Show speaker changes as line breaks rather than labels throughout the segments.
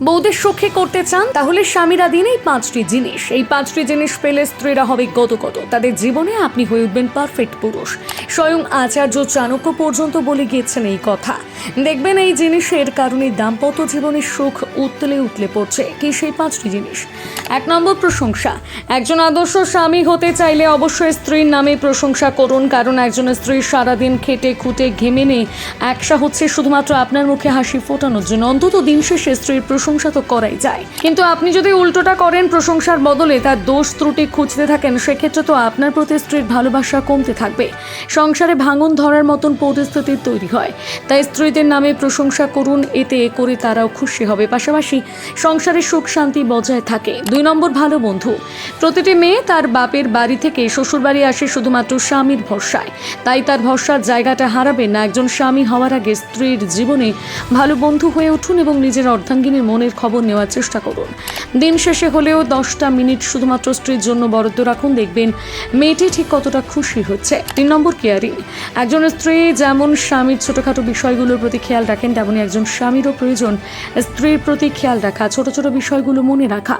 বউদের সুখে করতে চান, তাহলে স্বামীরা দিন এই পাঁচটি জিনিস। এই পাঁচটি জিনিস পেলে স্ত্রীরা হবে গত কত তাদের জীবনে আপনি হয়ে উঠবেন পারফেক্ট পুরুষ। স্বয়ং আচার্য চাণক্য পর্যন্ত বলে গিয়েছেন এই কথা। দেখবেন এই জিনিসের কারণে দাম্পত্য জীবনের সুখ উতলে উতলে পড়ছে। কি সেই পাঁচটি জিনিস? এক নম্বর প্রশংসা। একজন আদর্শ স্বামী হতে চাইলে অবশ্যই স্ত্রীর নামে প্রশংসা করুন, কারণ একজন স্ত্রী সারাদিন খেটে খুঁটে ঘেমে নেই একসা হচ্ছে শুধুমাত্র আপনার মুখে হাসি ফোটানোর জন্য। অন্তত দিন শেষে স্ত্রীর প্রশংসা তো করাই যায়। কিন্তু আপনি যদি উল্টোটা করেন প্রশংসার বদলে তার দোষ ত্রুটি খুঁজতে থাকেন, সেক্ষেত্রে তো আপনার প্রতি স্ত্রীর ভালোবাসা কমতে থাকবে। সংসারে ভাঙন ধরার মতন পরিস্থিতি তৈরি হয়। তাই স্ত্রীদের নামে প্রশংসা করুন, এতে করে তারাও খুশি হবে। পাশাপাশি সংসারে সুখ শান্তি বজায় থাকে। দুই নম্বর, ভালো বন্ধু। প্রতিটি মেয়ে তার বাপের বাড়ি থেকে শ্বশুরবাড়ি আসে শুধুমাত্র স্বামীর ভরসায়। তাই তার ভরসার জায়গাটা হারাবেন না। একজন স্বামী হওয়ার আগে স্ত্রীর জীবনে ভালো বন্ধু হয়ে উঠুন এবং নিজের অর্ধাঙ্গিনীর মনের খবর নেওয়ার চেষ্টা করুন। দিন শেষে হলেও দশটা মিনিট শুধুমাত্র স্ত্রীর জন্য বরাদ্দ রাখুন। দেখবেন মেয়েটি ঠিক কতটা খুশি হচ্ছে। তিন নম্বর কেয়ারিং। একজন স্ত্রী যেমন স্বামীর ছোটোখাটো বিষয়গুলোর প্রতি খেয়াল রাখেন তেমনই একজন স্বামীরও প্রয়োজন স্ত্রীর প্রতি খেয়াল রাখা, ছোট ছোট বিষয়গুলো মনে রাখা।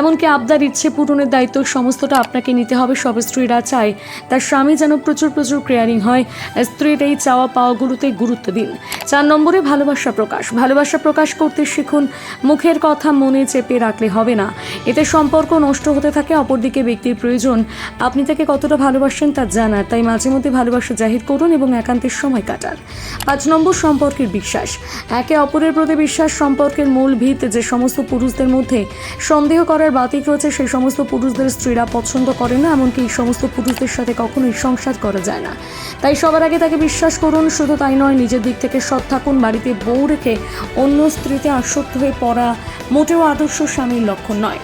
এমনকি আবদার, ইচ্ছে পূরণের দায়িত্ব সমস্তটা আপনাকে নিতে হবে। সব স্ত্রীরা চায় তার স্বামী যেন প্রচুর প্রচুর কেয়ারিং হয়। স্ত্রীর এই চাওয়া পাওয়াগুলোতে গুরুত্ব দিন। চার নম্বরে ভালোবাসা প্রকাশ। ভালোবাসা প্রকাশ করতে শিখুন মুখের কথা মনে চেপে রাখলে হবে না। এতে সম্পর্ক নষ্ট হতে থাকে অপরদিকে ব্যক্তির প্রয়োজন। আপনি তাকে কতটা ভালোবাসেন তা জানার। তাই মাঝে মধ্যে ভালোবাসা জাহির করুন এবং একান্তের সময় কাটান। পাঁচ নম্বর সম্পর্কের বিশ্বাস। একে অপরের প্রতি বিশ্বাস, সম্পর্কের মূল ভিত যে সমস্ত পুরুষদের মধ্যে সন্দেহ করার বাতিক রয়েছে, সেই সমস্ত পুরুষদের স্ত্রীরা পছন্দ করে না, এমনকি এই সমস্ত পুরুষদের সাথে কখনোই সংসার করা যায় না। তাই সবার আগে তাকে বিশ্বাস করুন, শুধু তাই নয়, নিজের দিক থেকে সৎ থাকুন, বাড়িতে বউ রেখে অন্য স্ত্রীতে আসক্ত হয়ে পড়া মোটেও আদর্শ স্বামীর লক্ষণ নয়।